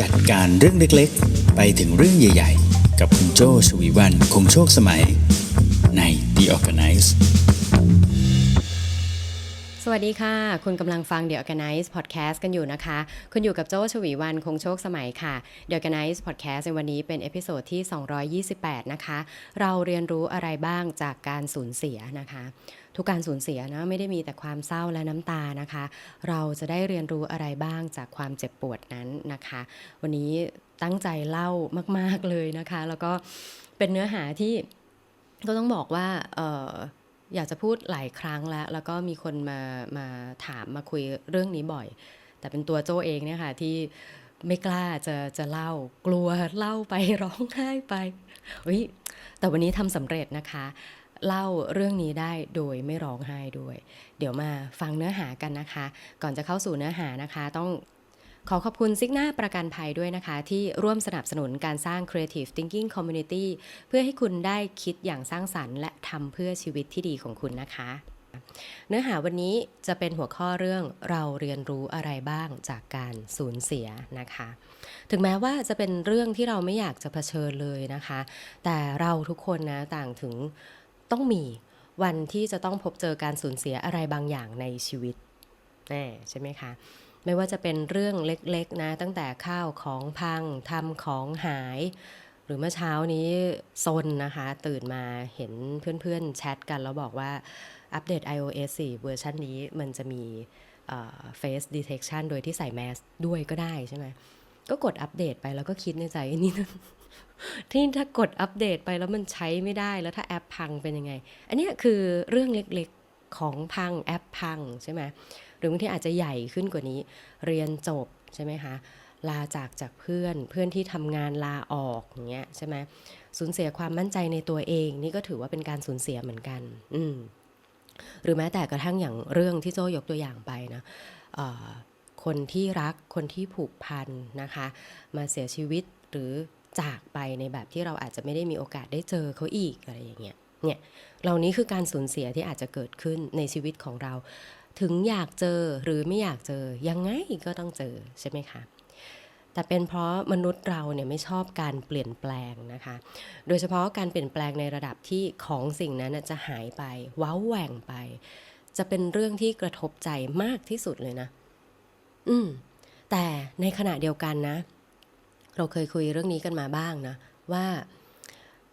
จัดการเรื่องเล็กๆ ไปถึงเรื่องใหญ่ๆ กับคุณโจชวีวันคงโชคสมัย ใน The Organize สวัสดีค่ะ คุณกำลังฟัง The Organize Podcast กันอยู่นะคะ คุณอยู่กับโจชวีวันคงโชคสมัยค่ะ The Organize Podcast ในวันนี้เป็นเอพิโซดที่ 228 นะคะ เราเรียนรู้อะไรบ้างจากการสูญเสียนะคะ ทุกการสูญเสียนะไม่ได้มีแต่ความเศร้าและน้ำตานะคะ เราจะได้เรียนรู้อะไรบ้างจากความเจ็บปวดนั้นนะคะ วันนี้ตั้งใจเล่ามาก ๆเลยนะคะ แล้วก็เป็นเนื้อหาที่ก็ต้องบอกว่าเอออยากจะพูดหลายครั้งแล้ว แล้วก็มีคนมามาถามมาคุยเรื่องนี้บ่อย แต่เป็นตัวโจเองเนี่ยค่ะที่ไม่กล้าจะจะเล่ากลัวเล่าไปร้องไห้ไปเฮ้ยแต่วันนี้ทำสำเร็จนะคะ เล่าเรื่องนี้ได้โดยไม่ร้องไห้ด้วย เดี๋ยวมาฟังเนื้อหากันนะคะ ก่อนจะเข้าสู่เนื้อหานะคะ ต้องขอขอบคุณซิกหน้าประกันภัยด้วยนะคะ ที่ร่วมสนับสนุนการสร้าง Creative Thinking Community เพื่อให้คุณได้คิดอย่างสร้างสรรค์ และทำเพื่อชีวิตที่ดีของคุณนะคะ เนื้อหาวันนี้จะเป็นหัวข้อเรื่องเราเรียนรู้อะไรบ้างจากการสูญเสียนะคะ ถึงแม้ว่าจะเป็นเรื่องที่เราไม่อยากจะเผชิญเลยนะคะ แต่เราทุกคนนะต่างถึง ต้องมีวันที่จะต้องพบเจอการสูญเสียอะไรบางอย่างในชีวิตแน่ใช่ไหมคะ ไม่ว่าจะเป็นเรื่องเล็กๆนะตั้งแต่ข้าวของพังทำของหาย หรือเมื่อเช้านี้ซนนะคะ ตื่นมาเห็นเพื่อนๆแชทกันแล้วบอกว่าอัปเดต iOS 4 เวอร์ชันนี้มันจะมีเอ่อ face detection โดยที่ใส่แมสด้วยก็ได้ใช่ไหมก็กดอัปเดตไปแล้วก็คิดในใจนี่ ที่ถ้ากดอัปเดตไปแล้วมันใช้ไม่ได้แล้วถ้าแอปพังเป็นยังไง อันนี้คือเรื่องเล็กๆของพังแอปพังใช่ไหมหรือบางทีอาจจะใหญ่ขึ้นกว่านี้ เรียนจบใช่ไหมคะลาจากจากเพื่อนเพื่อนที่ทำงานลาออกอย่างเงี้ยใช่ไหมสูญเสียความมั่นใจในตัวเอง นี่ก็ถือว่าเป็นการสูญเสียเหมือนกัน อืมหรือแม้แต่กระทั่งอย่างเรื่องที่โจยกตัวอย่างไปนะคนที่รักคนที่ผูกพันนะคะ มาเสียชีวิตหรือ จากไปในแบบที่เราอาจจะไม่ได้มีโอกาสได้เจอเขาอีกอะไรอย่างเงี้ยเนี่ยเหล่านี้คือการสูญเสียที่อาจจะเกิดขึ้นในชีวิตของเรา ถึงอยากเจอหรือไม่อยากเจอยังไงก็ต้องเจอใช่ไหมคะแต่เป็นเพราะมนุษย์เราเนี่ยไม่ชอบการเปลี่ยนแปลงนะคะ โดยเฉพาะการเปลี่ยนแปลงในระดับที่ของสิ่งนั้นจะหายไป ว้าแหว่งไป จะเป็นเรื่องที่กระทบใจมากที่สุดเลยนะ อืมแต่ในขณะเดียวกันนะ เราเคยคุยเรื่องนี้กันมาบ้างนะ ว่า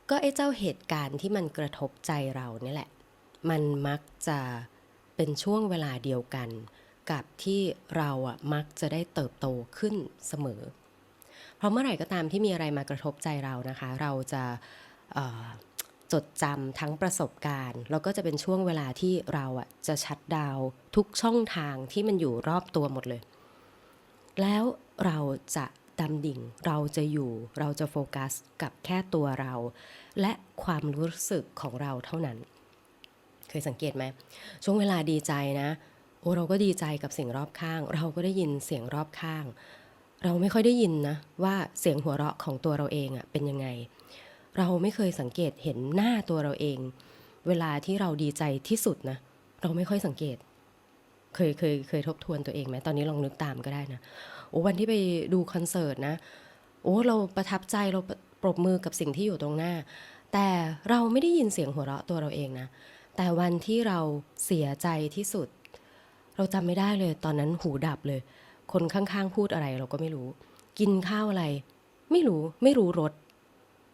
ก็ไอ้เจ้าเหตุการณ์ที่มันกระทบใจเราเนี่ยแหละ มันมักจะเป็นช่วงเวลาเดียวกัน กับที่เราอะมักจะได้เติบโตขึ้นเสมอ เพราะเมื่อไหร่ก็ตามที่มีอะไรมากระทบใจเรานะคะ เราจะจดจำทั้งประสบการณ์ แล้วก็จะเป็นช่วงเวลาที่เราอะจะชัดดาวทุกช่องทางที่มันอยู่รอบตัวหมดเลย แล้วเราจะ ดำดิ่ง เราจะอยู่เราจะโฟกัสกับแค่ตัวเรา และความรู้สึกของเราเท่านั้น เคยสังเกตไหมช่วงเวลาดีใจนะโอ้เราก็ดีใจกับสิ่งรอบข้าง เราก็ได้ยินเสียงรอบข้าง เราไม่ค่อยได้ยินนะว่าเสียงหัวเราะของตัวเราเองอะเป็นยังไง เราไม่เคยสังเกตเห็นหน้าตัวเราเอง เวลาที่เราดีใจที่สุดนะเราไม่ค่อยสังเกต เคยเคยเคยทบทวนตัวเองไหมตอนนี้ลองนึกตามก็ได้นะ โอ้วันที่ไปดูคอนเสิร์ตนะ โอ้เราประทับใจเราปรบมือกับสิ่งที่อยู่ตรงหน้า แต่เราไม่ได้ยินเสียงหัวเราะตัวเราเองนะ แต่วันที่เราเสียใจที่สุด เราจำไม่ได้เลย ตอนนั้นหูดับเลย คนข้างๆพูดอะไรเราก็ไม่รู้ กินข้าวอะไร ไม่รู้ไม่รู้รส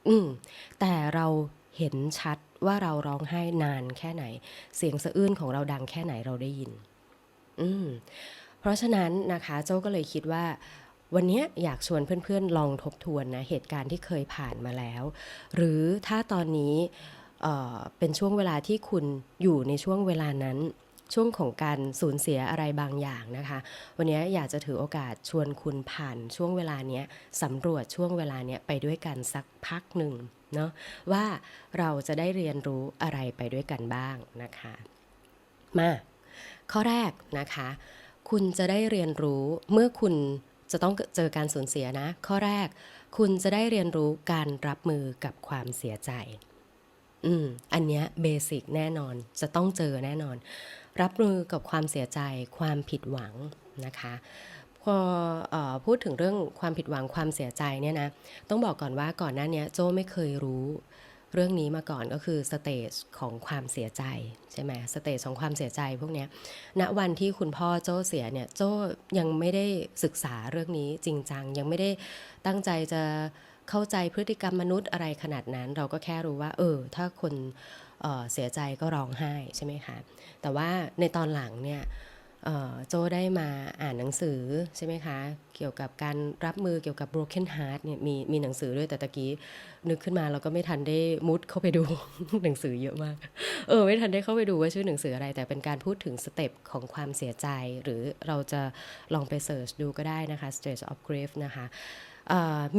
อืมแต่เราเห็นชัดว่าเราร้องไห้นานแค่ไหน เสียงสะอื้นของเราดังแค่ไหนเราได้ยิน อืม เพราะฉะนั้นนะคะโจ้าก็เลยคิดว่าวันนี้อยากชวนเพื่อนๆลองทบทวนนะเหตุการณ์ที่เคยผ่านมาแล้ว หรือถ้าตอนนี้เเป็นช่วงเวลาที่คุณอยู่ในช่วงเวลานั้น ช่วงของการสูญเสียอะไรบางอย่างนะคะ วันนี้อยากจะถือโอกาสชวนคุณผ่านช่วงเวลานี้สำรวจช่วงเวลาเนี้ยไปด้วยกันสักพักหนึ่งเนาะว่าเราจะได้เรียนรู้อะไรไปด้วยกันบ้างนะคะ มา ข้อแรกนะคะ คุณจะได้เรียนรู้เมื่อคุณจะต้องเจอการสูญเสียนะ ข้อแรก คุณจะได้เรียนรู้การรับมือกับความเสียใจ อืม อันเนี้ยเบสิกแน่นอน จะต้องเจอแน่นอน รับมือกับความเสียใจ ความผิดหวังนะคะ พออพูดถึงเรื่องความผิดหวังความเสียใจเนี่ยนะ ต้องบอกก่อนว่าก่อนหน้านี้โจไม่เคยรู้ เรื่องนี้มาก่อนก็คือสเตจของความเสียใจใช่ไหมสเตจของความเสียใจพวกนี้ณวันที่คุณพ่อโจเสียเนี่ยโจยังไม่ได้ศึกษาเรื่องนี้จริงจัง ยังไม่ได้ตั้งใจจะเข้าใจพฤติกรรมมนุษย์อะไรขนาดนั้น เราก็แค่รู้ว่า เออ ถ้าคนเออเสียใจก็ร้องไห้ใช่ไหมคะแต่ว่าในตอนหลังเนี่ย โจได้มาอ่านหนังสือใช่ไหมคะ เกี่ยวกับการรับมือเกี่ยวกับ broken heart เนี่ยมีมีหนังสือด้วยแต่ตะกี้นึกขึ้นมาเราก็ไม่ทันได้มุดเข้าไปดู หนังสือเยอะมาก เออไม่ทันได้เข้าไปดูว่าชื่อหนังสืออะไร แต่เป็นการพูดถึงสเต็ปของความเสียใจ หรือเราจะลองไปเสิร์ชดูก็ได้นะคะ stage of grief นะคะ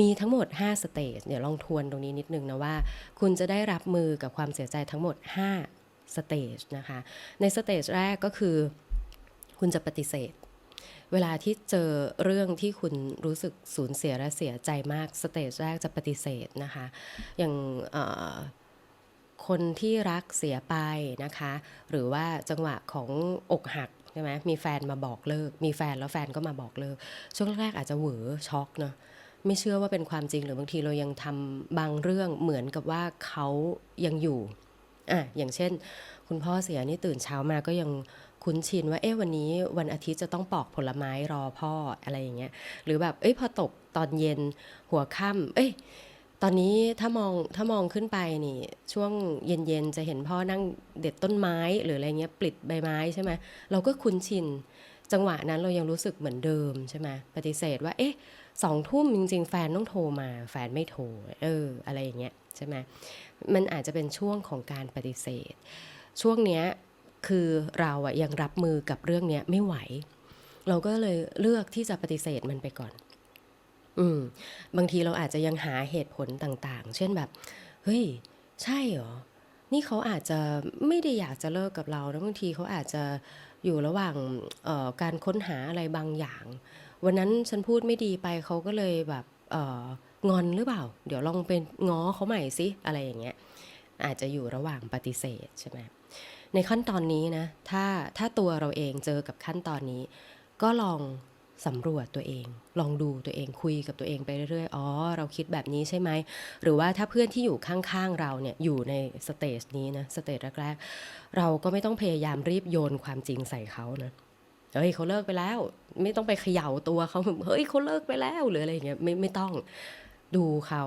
มีทั้งหมด 5 สเตจเดี๋ยวลองทวนตรงนี้นิดนึงนะว่า คุณจะได้รับมือกับความเสียใจทั้งหมด 5 สเตจนะคะ ในสเตจแรกก็คือ คุณจะปฏิเสธ เวลาที่เจอเรื่องที่คุณรู้สึกสูญเสียและเสียใจมากสเตจแรกจะปฏิเสธนะคะ อย่างคนที่รักเสียไปนะคะ หรือว่าจังหวะของอกหักใช่ไหมมีแฟนมาบอกเลิก มีแฟนแล้วแฟนก็มาบอกเลิก ช่วงแรกๆอาจจะเหวอช็อกเนาะไม่เชื่อว่าเป็นความจริงหรือบางทีเรายังทำบางเรื่องเหมือนกับว่าเขายังอยู่อะอย่างเช่น คุณพ่อเสียนี่ตื่นเช้ามาก็ยัง คุ้นชินว่าเอ๊ะวันนี้วันอาทิตย์จะต้องปอกผลไม้รอพ่ออะไรอย่างเงี้ยหรือแบบเอ้ยพอตกตอนเย็นหัวค่ำเอ้ยตอนนี้ถ้ามองถ้ามองขึ้นไปนี่ ช่วงเย็นๆจะเห็นพ่อนั่งเด็ดต้นไม้หรืออะไรเงี้ยปลิดใบไม้ใช่ไหมเราก็คุ้นชิน จังหวะนั้นเรายังรู้สึกเหมือนเดิมใช่ไหมปฏิเสธว่าเอ๊ะสองทุ่มจริง ๆ แฟนต้องโทรมา แฟนไม่โทรเอออะไรอย่างเงี้ยใช่ไหมมันอาจจะเป็นช่วงของการปฏิเสธ ช่วงเนี้ย คือเราอะยังรับมือกับเรื่องเนี้ยไม่ไหว เราก็เลยเลือกที่จะปฏิเสธมันไปก่อน อืม บางทีเราอาจจะยังหาเหตุผลต่างๆ เช่นแบบ เฮ้ย ใช่เหรอ นี่เขาอาจจะไม่ได้อยากจะเลิกกับเราแล้วบางทีเขาอาจจะอยู่ระหว่างออการค้นหาอะไรบางอย่าง วันนั้นฉันพูดไม่ดีไปเขาก็เลยแบบงอนหรือเปล่า เดี๋ยวลองเป็นง้อเขาใหม่สิอะไรอย่างเงี้ย อาจจะอยู่ระหว่างปฏิเสธใช่ไหม ในขั้นตอนนี้นะถ้าถ้าตัวเราเองเจอกับขั้นตอนนี้ ก็ลองสำรวจตัวเอง ลองดูตัวเองคุยกับตัวเองไปเรื่อยๆ อ๋อ เราคิดแบบนี้ใช่ไหม หรือว่าถ้าเพื่อนที่อยู่ข้างๆเราเนี่ยอยู่ในสเตจนี้นะสเตจแรกๆ เราก็ไม่ต้องพยายามรีบโยนความจริงใส่เขานะเฮ้ยเขาเลิกไปแล้ว ไม่ต้องไปเขย่าตัวเขาเฮ้ยเขาเลิกไปแล้วหรืออะไรอย่างเงี้ยไม่ไม่ต้องดูเขา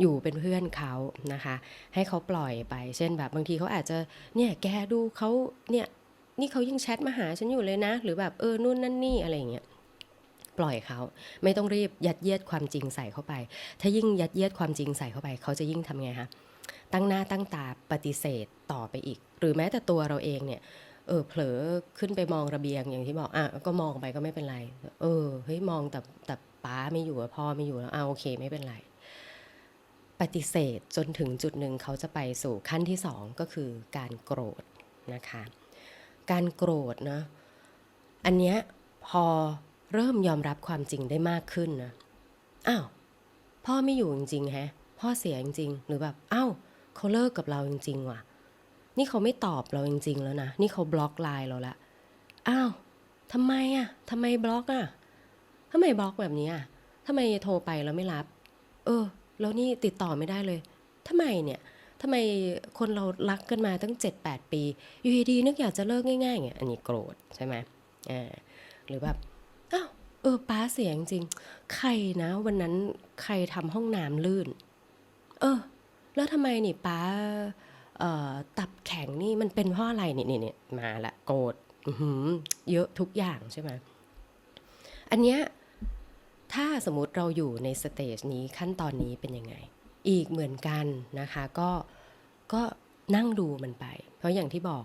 อยู่เป็นเพื่อนเขานะคะ ให้เขาปล่อยไป เช่นแบบบางทีเขาอาจจะเนี่ยแกดูเขาเนี่ยนี่เขายังแชทมาหาฉันอยู่เลยนะ หรือแบบเออนู่นนั่นนี่อะไรอย่างเงี้ยปล่อยเขาไม่ต้องรีบยัดเยียดความจริงใส่เข้าไป ถ้ายิ่งยัดเยียดความจริงใส่เข้าไป เขาจะยิ่งทำไงคะตั้งหน้าตั้งตาปฏิเสธต่อไปอีก หรือแม้แต่ตัวเราเองเนี่ยเออเผลอขึ้นไปมองระเบียงอย่างที่บอกอะก็มองไปก็ไม่เป็นไร เออเฮ้ยมองแต่แต่ป้าไม่อยู่พ่อไม่อยู่แล้วอะโอเคไม่เป็นไร ฏิเสธจนถึงจุดหนึ่งเขาจะไปสู่ขั้นที่สองก็คือการโกรธนะคะ การโกรธนะอันเนี้ยพอเริ่มยอมรับความจริงได้มากขึ้นนะอ้าวพ่อไม่อยู่จริงๆแฮะพ่อเสียจริงๆ หรือแบบอ้าวเขาเลิกกับเราจริงๆว่ะ นี่เขาไม่ตอบเราจริง ๆ แล้วนะนี่เขาบล็อกไลน์เราละอ้าวทำไมอะทำไมบล็อกอะทำไมบล็อกแบบนี้อะทำไมโทรไปแล้วไม่รับ เออ แล้วนี่ติดต่อไม่ได้เลยทำไมเนี่ยทำไมคนเรารักกันมาตั้ง 7-8 ปี อยู่ดีๆนึกอยากจะเลิกง่ายๆเนี่ยอันนี้โกรธใช่ไหมอ่าหรือแบบอ้าวเออป้าเสียงจริง ใครนะ วันนั้นใครทำห้องน้ำลื่น เออ แล้วทำไมนี่ป้าเอ่อตับแข็งนี่มันเป็นเพราะอะไรเนี่ยเนี่ยเนี่ยมาละโกรธเยอะทุกอย่างใช่ไหมอันเนี้ย ถ้าสมมติเราอยู่ในสเตจนี้ขั้นตอนนี้เป็นยังไง อีกเหมือนกันนะคะก็ก็นั่งดูมันไป เพราะอย่างที่บอก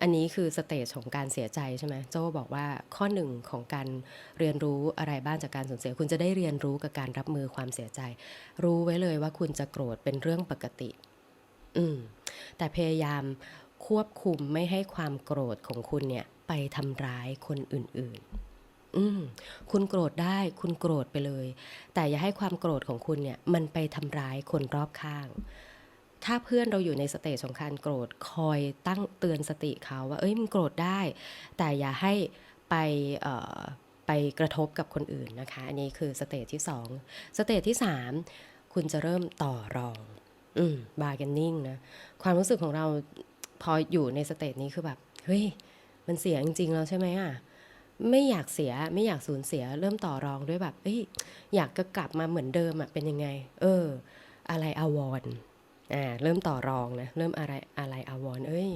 อันนี้คือสเตจของการเสียใจใช่ไหมโจบอกว่าข้อหนึ่งของการเรียนรู้อะไรบ้างจากการสูญเสีย คุณจะได้เรียนรู้กับการรับมือความเสียใจ รู้ไว้เลยว่าคุณจะโกรธเป็นเรื่องปกติ อืมแต่พยายามควบคุมไม่ให้ความโกรธของคุณเนี่ยไปทำร้ายคนอื่นๆ อืมคุณโกรธได้คุณโกรธไปเลย แต่อย่าให้ความโกรธของคุณเนี่ย มันไปทำร้ายคนรอบข้าง ถ้าเพื่อนเราอยู่ในสเตจของการโกรธคอยตั้งเตือนสติเขาว่า เอ้ยมึงโกรธได้ แต่อย่าให้ไปไปกระทบกับคนอื่นนะคะ อันนี้คือสเตจที่2สเตจที่3คุณจะเริ่มต่อรอง อืม bargaining นะ ความรู้สึกของเราพออยู่ในสเตจนี้คือแบบ เฮ้ย มันเสียจริงๆแล้วใช่ไหมอะ ไม่อยากเสียไม่อยากสูญเสีย เริ่มต่อรองด้วยแบบเอ้ยอยากจะกลับมาเหมือนเดิมอะเป็นยังไง เออ อะไรอวรณ์อ่าเริ่มต่อรองนะเริ่มอะไรอะไรอวรณ์เอ้ย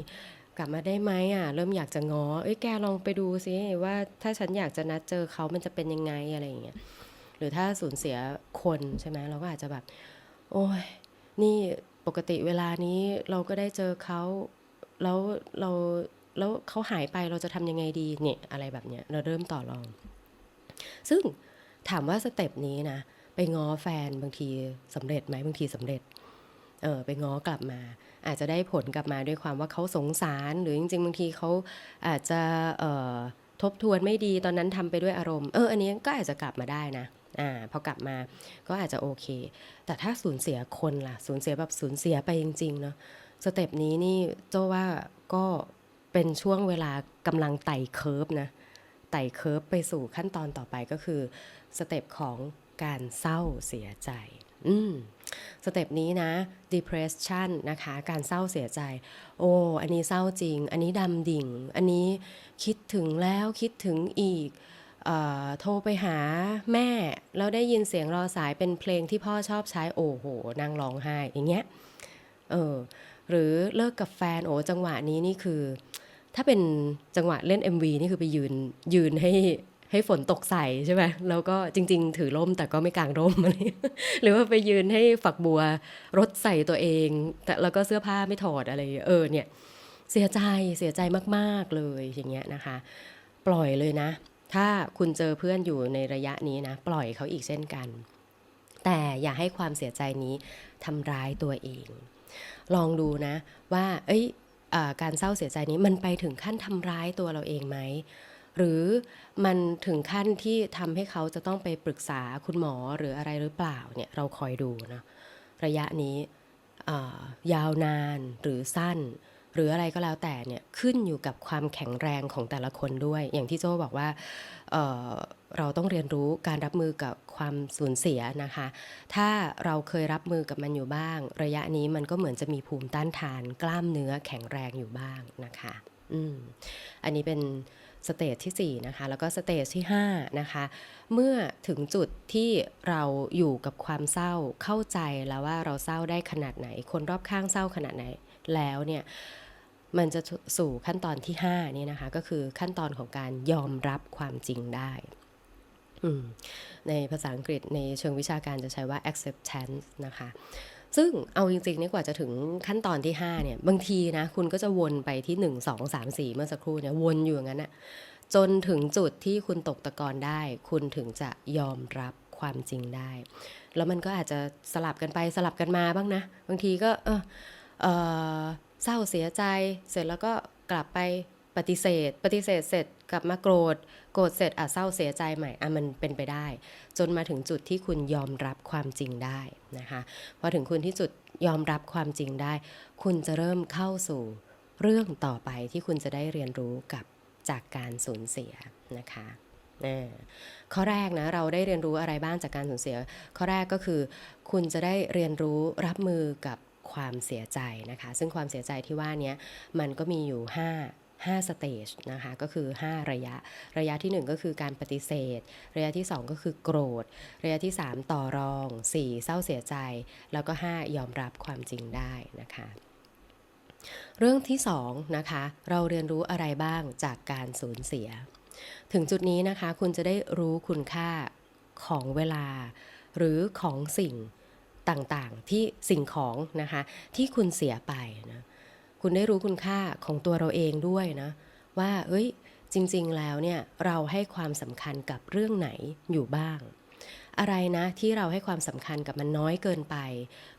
กลับมาได้ไหมอะ เริ่มอยากจะง้อเอ้ยแกลองไปดูซิว่าถ้าฉันอยากจะนัดเจอเขามันจะเป็นยังไงอะไรอย่างเงี้ยหรือถ้าสูญเสียคนใช่ไหมเราก็อาจจะแบบ โอ้ยนี่ปกติเวลานี้เราก็ได้เจอเขาแล้วเรา แล้วเขาหายไปเราจะทำยังไงดีเนี่ยอะไรแบบเนี้ยเราเริ่มต่อรอง ซึ่งถามว่าสเต็ปนี้นะไปง้อแฟนบางทีสำเร็จไหมบางทีสำเร็จเออไปง้อกลับมา อาจจะได้ผลกลับมาด้วยความว่าเขาสงสาร หรือจริง ๆ บางทีเขาอาจจะเอ่อทบทวนไม่ดีตอนนั้นทำไปด้วยอารมณ์เอออันนี้ก็อาจจะกลับมาได้นะอ่าพอกลับมาก็อาจจะโอเค แต่ถ้าสูญเสียคนล่ะสูญเสียแบบสูญเสียไปจริงๆเนาะสเต็ปนี้นี่โจว่าก็ เป็นช่วงเวลากำลังไต่เคิร์ฟนะไต่เคิร์ฟไปสู่ขั้นตอนต่อไปก็คือสเต็ปของการเศร้าเสียใจ อืมสเต็ปนี้นะ depression นะคะ การเศร้าเสียใจ โอ้ อันนี้เศร้าจริง อันนี้ดำดิ่ง อันนี้คิดถึงแล้วคิดถึงอีกอโทรไปหาแม่ แล้วได้ยินเสียงรอสายเป็นเพลงที่พ่อชอบใช้ โอ้โหนั่งร้องไห้อย่างเงี้ย เออ หรือเลิกกับแฟน โอ้ จังหวะนี้นี่คือ ถ้าเป็นจังหวะเล่น MV นี่คือไปยืนยืนให้ให้ฝนตกใส่ใช่ไหมแล้วก็จริง ๆ ถือร่มแต่ก็ไม่กางร่มอะไรหรือว่าไปยืนให้ฝักบัวรถใส่ตัวเอง แต่แล้วก็เสื้อผ้าไม่ถอดอะไรเออเนี่ยเสียใจเสียใจมากๆเลยอย่างเงี้ยนะคะ ปล่อยเลยนะ ถ้าคุณเจอเพื่อนอยู่ในระยะนี้นะ ปล่อยเขาอีกเช่นกัน แต่อย่าให้ความเสียใจนี้ทำร้ายตัวเอง ลองดูนะว่า เอ้ย การเศร้าเสียใจนี้มันไปถึงขั้นทำร้ายตัวเราเองไหมหรือมันถึงขั้นที่ทำให้เขาจะต้องไปปรึกษาคุณหมอหรืออะไรหรือเปล่าเนี่ยเราคอยดูนะระยะนี้ยาวนานหรือสั้น หรืออะไรก็แล้วแต่เนี่ยขึ้นอยู่กับความแข็งแรงของแต่ละคนด้วย อย่างที่โจ้บอกว่าเเราต้องเรียนรู้การรับมือกับความสูญเสียนะคะ ถ้าเราเคยรับมือกับมันอยู่บ้าง ระยะนี้มันก็เหมือนจะมีภูมิต้านทาน กล้ามเนื้อแข็งแรงอยู่บ้างนะคะอืมอันนี้เป็นสเตจที่ 4 นะคะ แล้วก็สเตจที่ 5 นะคะ เมื่อถึงจุดที่เราอยู่กับความเศร้าเข้าใจแล้วว่าเราเศร้าได้ขนาดไหน คนรอบข้างเศร้าขนาดไหนแล้วเนี่ย มันจะสู่ขั้นตอนที่5นี่นะคะก็คือขั้นตอนของการยอมรับความจริงได้ ในภาษาอังกฤษในเชิงวิชาการจะใช้ว่า acceptance นะคะ ซึ่งเอาจริงๆนี่กว่าจะถึงขั้นตอนที่ 5 เนี่ย บางทีนะคุณก็จะวนไปที่ 1 2 3 4 เมื่อสักครู่เนี่ย วนอยู่อย่างนั้นอะจนถึงจุดที่คุณตกตะกอนได้ คุณถึงจะยอมรับความจริงได้ แล้วมันก็อาจจะสลับกันไปสลับกันมาบ้างนะ บางทีก็เออเออ เศร้าเสียใจ เสร็จแล้วก็กลับไปปฏิเสธ ปฏิเสธเสร็จกลับมาโกรธ โกรธเสร็จอะเศร้าเสียใจใหม่อะมันเป็นไปได้ จนมาถึงจุดที่คุณยอมรับความจริงได้นะคะพอถึงคุณที่จุดยอมรับความจริงได้ คุณจะเริ่มเข้าสู่เรื่องต่อไปที่คุณจะได้เรียนรู้กับจากการสูญเสียนะคะอ่าข้อแรกนะเราได้เรียนรู้อะไรบ้างจากการสูญเสีย ข้อแรกก็คือ คุณจะได้เรียนรู้รับมือกับ ความเสียใจนะคะ ซึ่งความเสียใจที่ว่านี้มันก็มีอยู่ 5 5สเตจนะคะก็คือ 5 ระยะ ระยะที่ 1 ก็คือการปฏิเสธ ระยะที่ 2 ก็คือโกรธ ระยะที่ 3 ต่อรอง 4 เศร้าเสียใจ แล้วก็ 5 ยอมรับความจริงได้นะคะเรื่องที่2นะคะเราเรียนรู้อะไรบ้างจากการสูญเสีย ถึงจุดนี้นะคะคุณจะได้รู้คุณค่าของเวลา หรือของสิ่ง ต่างๆ ที่สิ่งของนะคะที่คุณเสียไปนะคุณได้รู้คุณค่าของตัวเราเองด้วยนะว่าเอ้ยจริงๆแล้วเนี่ยเราให้ความสำคัญกับเรื่องไหนอยู่บ้าง อะไรนะที่เราให้ความสำคัญกับมันน้อยเกินไป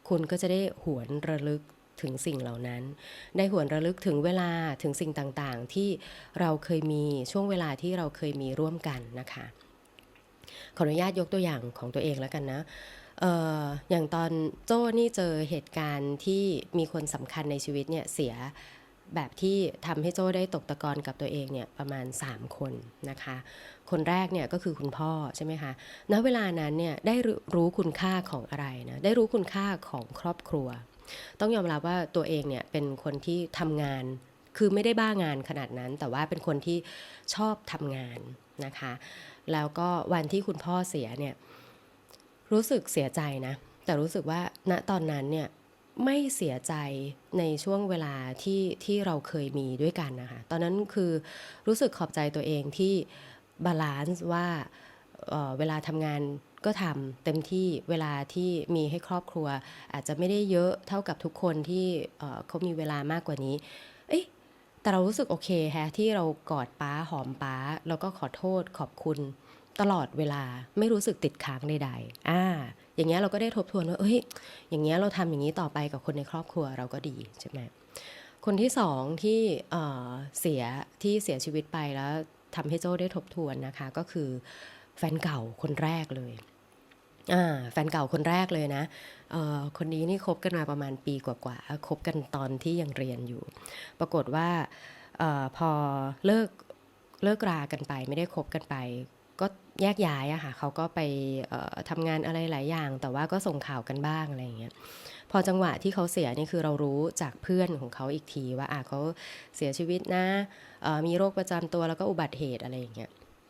คุณก็จะได้หวนระลึกถึงสิ่งเหล่านั้น ได้หวนระลึกถึงเวลาถึงสิ่งต่างๆ ที่เราเคยมีช่วงเวลาที่เราเคยมีร่วมกันนะคะ ขออนุญาตยกตัวอย่างของตัวเองแล้วกันนะ อออย่างตอนโจ้นี่เจอเหตุการณ์ที่มีคนสำคัญในชีวิตเนี่ยเสียแบบที่ทำให้โจ้ได้ตกตะกอนกับตัวเองเนี่ยประมาณ 3 คนนะคะ คนแรกเนี่ยก็คือคุณพ่อใช่ไหมคะณเวลานั้นเนี่ยได้รู้คุณค่าของอะไรนะได้รู้คุณค่าของครอบครัว ต้องยอมรับว่าตัวเองเนี่ยเป็นคนที่ทำงานคือไม่ได้บ้างานขนาดนั้น แต่ว่าเป็นคนที่ชอบทำงานนะคะ แล้วก็วันที่คุณพ่อเสียเนี่ย รู้สึกเสียใจนะ แต่รู้สึกว่าณตอนนั้นเนี่ยไม่เสียใจในช่วงเวลาที่ที่เราเคยมีด้วยกันนะคะ ตอนนั้นคือรู้สึกขอบใจตัวเองที่บาลานซ์ว่าเออเวลาทำงานก็ทำเต็มที่เวลาที่มีให้ครอบครัว อาจจะไม่ได้เยอะเท่ากับทุกคนที่เออเขามีเวลามากกว่านี้ เอ๊ะแต่เรารู้สึกโอเคแฮะที่เรากอดป้าหอมป้า แล้วก็ขอโทษขอบคุณ ตลอดเวลาไม่รู้สึกติดค้างใดๆอ่าอย่างเงี้ยเราก็ได้ทบทวนว่าเอ้ย อย่างเงี้ยเราทำอย่างนี้ต่อไปกับคนในครอบครัวเราก็ดีใช่ไหมคนที่สองที่เสียที่เสียชีวิตไปแล้วทำให้โจ้ได้ทบทวนนะคะ ก็คือแฟนเก่าคนแรกเลยอ่าแฟนเก่าคนแรกเลยนะเอ่อคนนี้นี่คบกันมาประมาณปีกว่าๆคบกันตอนที่ยังเรียนอยู่ ปรากฏว่าเออพอเลิกเลิกรากันไป ไม่ได้คบกันไป แยกย้ายอะค่ะเขาก็ไปเอ่อทำงานอะไรหลายอย่าง แต่ว่าก็ส่งข่าวกันบ้างอะไรอย่างเงี้ยพอจังหวะที่เขาเสียนี่คือเรารู้จากเพื่อนของเขาอีกทีว่าอะเขาเสียชีวิตนะมีโรคประจำตัวแล้วก็อุบัติเหตุอะไรอย่างเงี้ย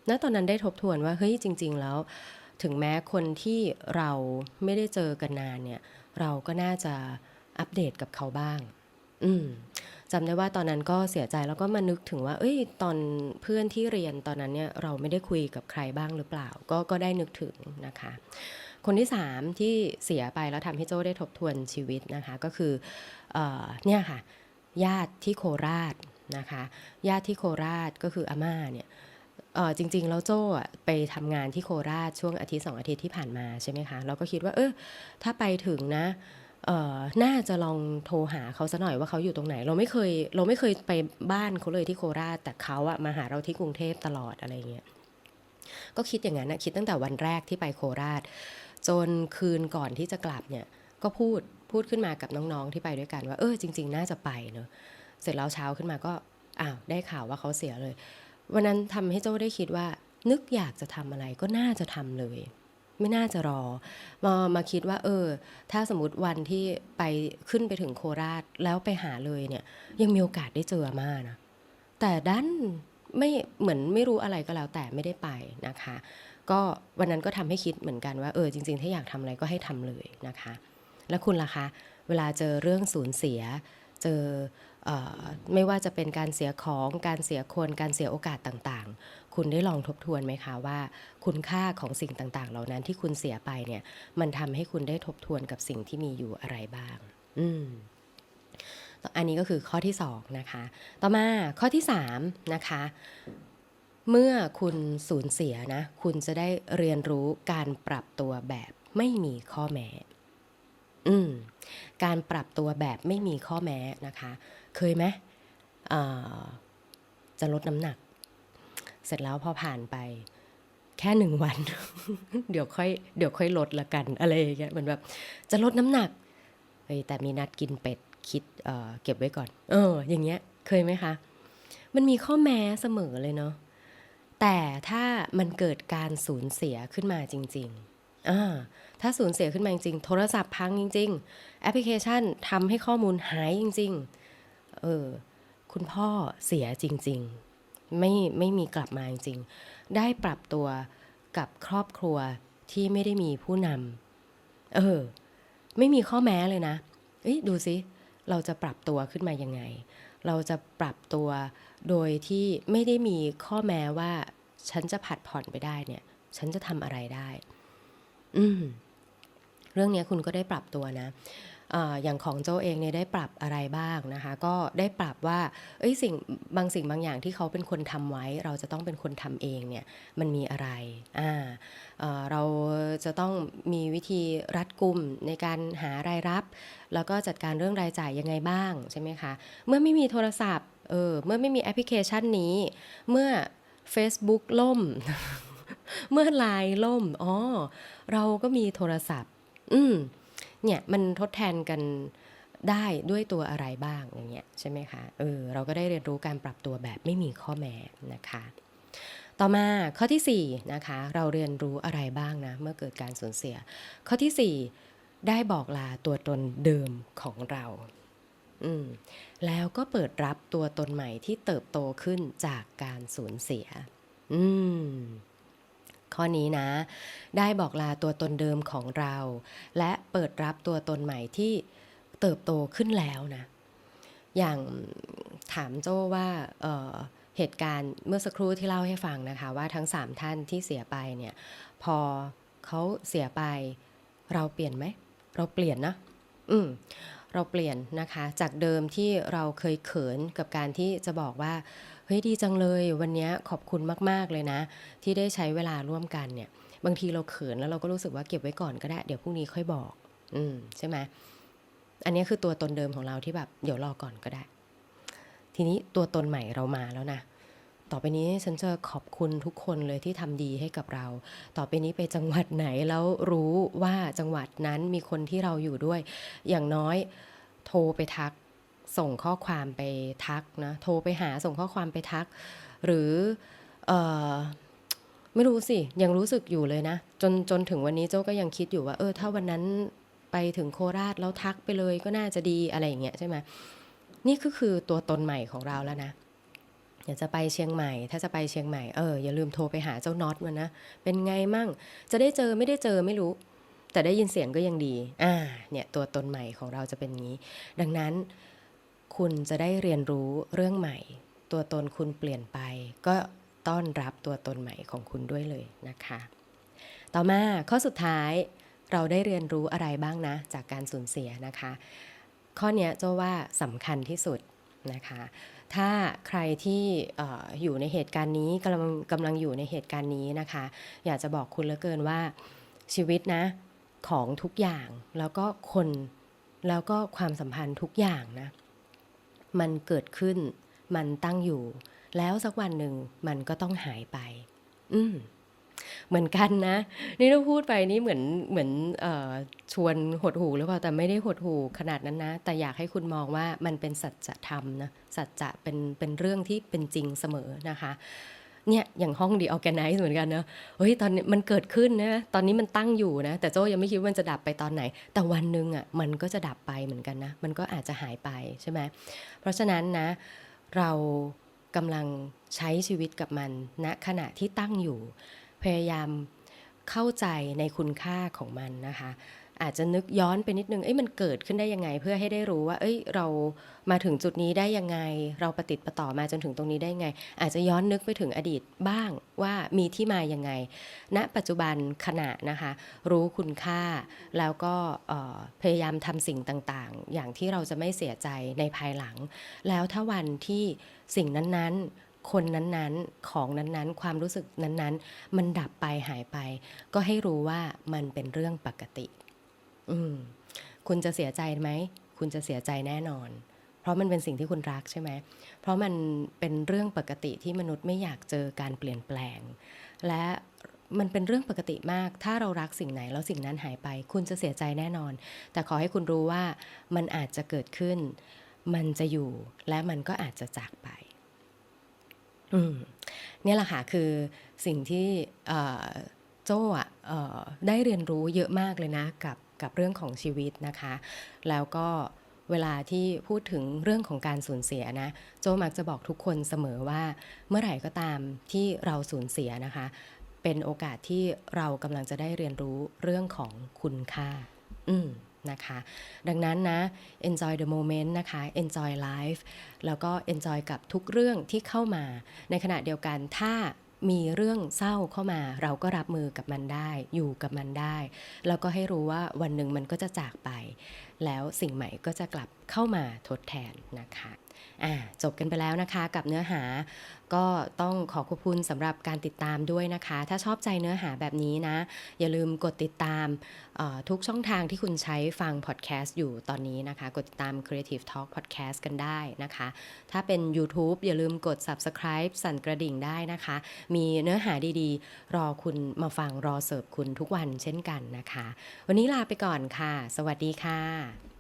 ณตอนนั้นได้ทบทวนว่าเฮ้ยจริง ๆ แล้ว ถึงแม้คนที่เราไม่ได้เจอกันนานเนี่ย เราก็น่าจะอัปเดตกับเขาบ้าง อืม จำได้ว่าตอนนั้นก็เสียใจแล้วก็มานึกถึงว่า เอ้ย ตอนเพื่อนที่เรียนตอนนั้นเนี่ยเราไม่ได้คุยกับใครบ้างหรือเปล่า ก็ก็ได้นึกถึงนะคะ คนที่สามที่เสียไปแล้วทำให้โจ้ได้ทบทวนชีวิตนะคะ ก็คือเอเนี่ยค่ะ ญาติที่โคราชนะคะ ญาติที่โคราชก็คืออาม่าเนี่ยออจริงๆ แล้วโจ้ไปทำงานที่โคราชช่วงอาทิตย์สองอาทิตย์ที่ผ่านมาใช่ไหมคะ เราก็คิดว่า เออถ้าไปถึงนะ เอ่อน่าจะลองโทรหาเขาซะหน่อยว่าเขาอยู่ตรงไหน เราไม่เคยเราไม่เคยไปบ้านเขาเลยที่โคราชแต่เขาอะมาหาเราที่กรุงเทพตลอดอะไรเงี้ยก็คิดอย่างนั้นนะคิดตั้งแต่วันแรกที่ไปโคราช จนคืนก่อนที่จะกลับเนี่ยก็พูดพูดขึ้นมากับน้องๆที่ไปด้วยกันว่าเออจริง ๆ น่าจะไปเนอะเสร็จแล้วเช้าขึ้นมาก็อ้าวได้ข่าวว่าเขาเสียเลย วันนั้นทำให้โจ้ได้คิดว่า นึกอยากจะทำอะไรก็น่าจะทำเลย ไม่น่าจะรอมามาคิดว่า เออ ถ้าสมมติวันที่ไปขึ้นไปถึงโคราชแล้วไปหาเลยเนี่ย ยังมีโอกาสได้เจออาม่านะ แต่ดันไม่เหมือนไม่รู้อะไรก็แล้วแต่ไม่ได้ไปนะคะ ก็วันนั้นก็ทำให้คิดเหมือนกันว่าเออจริง ๆ ถ้าอยากทำอะไรก็ให้ทำเลยนะคะ แล้วคุณล่ะคะ เวลาเจอเรื่องสูญเสีย เจอ ไม่ว่าจะเป็นการเสียของการเสียคนการเสียโอกาสต่างๆ คุณได้ลองทบทวนไหมคะว่า คุณค่าของสิ่งต่างๆ เหล่านั้นที่คุณเสียไปเนี่ยมันทำให้คุณได้ทบทวนกับสิ่งที่มีอยู่อะไรบ้าง อืมอันนี้ก็คือข้อที่2นะคะ ต่อมาข้อที่3นะคะ เมื่อคุณสูญเสียนะ คุณจะได้เรียนรู้การปรับตัวแบบไม่มีข้อแม้ อืม การปรับตัวแบบไม่มีข้อแม้นะคะ เคยไหมจะลดน้ำหนัก เสร็จแล้วพอผ่านไปแค่หนึ่งวัน เดี๋ยวค่อยเดี๋ยวค่อยลดละกันอะไรอย่างเงี้ยเหมือนแบบจะลดน้ำหนักเฮ้ยแต่มีนัดกินเป็ดคิดเเก็บไว้ก่อน เออ อย่างเงี้ยเคยไหมคะ มันมีข้อแม้เสมอเลยเนาะแต่ถ้ามันเกิดการสูญเสียขึ้นมาจริงๆอ่าถ้าสูญเสียขึ้นมาจริงๆ โทรศัพท์พังจริง ๆ แอปพลิเคชันทำให้ข้อมูลหายจริง ๆ เออ คุณพ่อเสียจริง ๆ ไม่ไม่มีกลับมาจริงๆได้ปรับตัวกับครอบครัวที่ไม่ได้มีผู้นำเออ ไม่มีข้อแม้เลยนะเอ้ยดูสิ เราจะปรับตัวขึ้นมายังไง เราจะปรับตัวโดยที่ไม่ได้มีข้อแม้ว่า ฉันจะผัดผ่อนไปได้เนี่ย ฉันจะทำอะไรได้ อืม เรื่องนี้คุณก็ได้ปรับตัวนะ อย่างของโจเองเนี่ยได้ปรับอะไรบ้างนะคะ ก็ได้ปรับว่าเอ้ยสิ่งบางสิ่งบางอย่างที่เขาเป็นคนทำไว้ เราจะต้องเป็นคนทำเองเนี่ยมันมีอะไรอ่าเเราจะต้องมีวิธีรัดกุมในการหารายรับ แล้วก็จัดการเรื่องรายจ่ายยังไงบ้างใช่ไหมคะเมื่อไม่มีโทรศัพท์เออเมื่อไม่มีแอปพลิเคชันนี้ เมื่อ Facebook ล่ม เมื่อไลน์ล่มอ๋อเราก็มีโทรศัพท์ อืม เนี่ยมันทดแทนกันได้ด้วยตัวอะไรบ้างอย่างเงี้ยใช่ไหมคะเออเราก็ได้เรียนรู้การปรับตัวแบบไม่มีข้อแม้นะคะต่อมาข้อที่4นะคะเราเรียนรู้อะไรบ้างนะเมื่อเกิดการสูญเสีย ข้อทีสี่4 ได้บอกลาตัวตนเดิมของเราอืมแล้วก็เปิดรับตัวตนใหม่ที่เติบโตขึ้นจากการสูญเสีย อืม ข้อนี้นะ ได้บอกลาตัวตนเดิมของเรา และเปิดรับตัวตนใหม่ที่เติบโตขึ้นแล้วนะ อย่างถามโจ้ว่าเเหตุการณ์เมื่อสักครู่ที่เล่าให้ฟังนะคะ ว่าทั้งสามท่านที่เสียไปเนี่ย พอเขาเสียไปเราเปลี่ยนไหม เราเปลี่ยนนะ อืมเราเปลี่ยนนะคะ จากเดิมที่เราเคยเขินกับการที่จะบอกว่า เฮ้ยดีจังเลยวันนี้ขอบคุณมาก ๆ เลยนะ ที่ได้ใช้เวลาร่วมกันเนี่ย บางทีเราเขินแล้วเราก็รู้สึกว่าเก็บไว้ก่อนก็ได้ เดี๋ยวพรุ่งนี้ค่อยบอก อืมใช่ไหมอันนี้คือตัวตนเดิมของเราที่แบบเดี๋ยวรอก่อนก็ได้ ทีนี้ตัวตนใหม่เรามาแล้วนะต่อไปนี้ฉันจะขอบคุณทุกคนเลยที่ทำดีให้กับเรา ต่อไปนี้ไปจังหวัดไหนแล้วรู้ว่าจังหวัดนั้นมีคนที่เราอยู่ด้วย อย่างน้อยโทรไปทัก ส่งข้อความไปทักนะโทรไปหาส่งข้อความไปทัก หรืออไม่รู้สิ ยังรู้สึกอยู่เลยนะ จนจนถึงวันนี้โจ้ก็ยังคิดอยู่ว่า เออ ถ้าวันนั้นไปถึงโคราชแล้วทักไปเลยก็น่าจะดีอะไรอย่างเงี้ยใช่ไหมนี่ก็คือตัวตนใหม่ของเราแล้วนะอยากจะไปเชียงใหม่ ถ้าจะไปเชียงใหม่เอออย่าลืมโทรไปหาเจ้าน็อตมันนะ เป็นไงมั่ง จะได้เจอไม่ได้เจอไม่รู้ แต่ได้ยินเสียงก็ยังดี อ่า เนี่ยตัวตนใหม่ของเราจะเป็นงี้ ดังนั้น คุณจะได้เรียนรู้เรื่องใหม่ ตัวตนคุณเปลี่ยนไป ก็ต้อนรับตัวตนใหม่ของคุณด้วยเลยนะคะ ต่อมาข้อสุดท้ายเราได้เรียนรู้อะไรบ้างนะ จากการสูญเสียนะคะ ข้อนี้เจ้าว่าสำคัญที่สุดนะคะ ถ้าใครที่อออยู่ในเหตุการณ์นี้กำลังกำลังอยู่ในเหตุการณ์นี้นะคะ อยากจะบอกคุณเหลือเกินว่าชีวิตนะของทุกอย่างแล้วก็คนแล้วก็ความสัมพันธ์ทุกอย่างนะ มันเกิดขึ้น มันตั้งอยู่ แล้วสักวันหนึ่งมันก็ต้องหายไป อืมเหมือนกันนะ นี่เราพูดไปนี่เหมือนเหมือนออชวนหดหูหรือเปล่าแต่ไม่ได้หดหูขนาดนั้นนะ แต่อยากให้คุณมองว่ามันเป็นสัจธรรมนะสัจจะเป็นเป็นเรื่องที่เป็นจริงเสมอนะคะ เนี่ยอย่างห้องดีออแกไนซ์เหมือนกันเนอะเฮ้ยตอนนี้มันเกิดขึ้นนะตอนนี้มันตั้งอยู่นะ แต่โจยังไม่คิดว่ามันจะดับไปตอนไหน แต่วันหนึ่งอะมันก็จะดับไปเหมือนกันนะ มันก็อาจจะหายไปใช่ไหมเพราะฉะนั้นนะ เรากำลังใช้ชีวิตกับมันณขณะที่ตั้งอยู่ พยายามเข้าใจในคุณค่าของมันนะคะ อาจจะนึกย้อนไปนิดนึงเอ้ยมันเกิดขึ้นได้ยังไง เพื่อให้ได้รู้ว่า เอ้ยเรามาถึงจุดนี้ได้ยังไง เราปฏิติดประต่อมาจนถึงตรงนี้ได้ยังไง อาจจะย้อนนึกไปถึงอดีตบ้างว่ามีที่มายังไงณปัจจุบันขณะนะคะ รู้คุณค่า แล้วก็พยายามทำสิ่งต่างๆ อย่างที่เราจะไม่เสียใจในภายหลัง แล้วถ้าวันที่สิ่งนั้นๆคนนั้นๆ ของนั้นๆ ความรู้สึกนั้นๆ มันดับไปหายไป ก็ให้รู้ว่ามันเป็นเรื่องปกติ อืมคุณจะเสียใจไหม คุณจะเสียใจแน่นอน เพราะมันเป็นสิ่งที่คุณรักใช่ไหม เพราะมันเป็นเรื่องปกติที่มนุษย์ไม่อยากเจอการเปลี่ยนแปลง และมันเป็นเรื่องปกติมาก ถ้าเรารักสิ่งไหนแล้วสิ่งนั้นหายไป คุณจะเสียใจแน่นอน แต่ขอให้คุณรู้ว่ามันอาจจะเกิดขึ้น มันจะอยู่และมันก็อาจจะจากไปอืมเนี่ยแหละค่ะคือสิ่งที่โจ้ได้เรียนรู้เยอะมากเลยนะกับ กับเรื่องของชีวิตนะคะ แล้วก็เวลาที่พูดถึงเรื่องของการสูญเสียนะ โจมักจะบอกทุกคนเสมอว่า เมื่อไหร่ก็ตามที่เราสูญเสียนะคะ เป็นโอกาสที่เรากำลังจะได้เรียนรู้เรื่องของคุณค่า อืมนะคะดังนั้นนะ enjoy the moment นะคะ enjoy life แล้วก็ enjoy กับทุกเรื่องที่เข้ามา ในขณะเดียวกันถ้า มีเรื่องเศร้าเข้ามา เราก็รับมือกับมันได้ อยู่กับมันได้ แล้วก็ให้รู้ว่าวันหนึ่งมันก็จะจากไป แล้วสิ่งใหม่ก็จะกลับ เข้ามาทดแทนนะคะอ่าจบกันไปแล้วนะคะกับเนื้อหาก็ต้องขอขอบคุณสำหรับการติดตามด้วยนะคะ ถ้าชอบใจเนื้อหาแบบนี้นะ อย่าลืมกดติดตามทุกช่องทางที่คุณใช้ฟังพอดแคสต์อยู่ตอนนี้นะคะ กดติดตาม Creative Talk Podcast กันได้นะคะ ถ้าเป็น YouTube อย่าลืมกด Subscribe สั่นกระดิ่งได้นะคะ มีเนื้อหาดีๆ รอคุณมาฟังรอเสิร์ฟคุณทุกวันเช่นกันนะคะ วันนี้ลาไปก่อนค่ะ สวัสดีค่ะ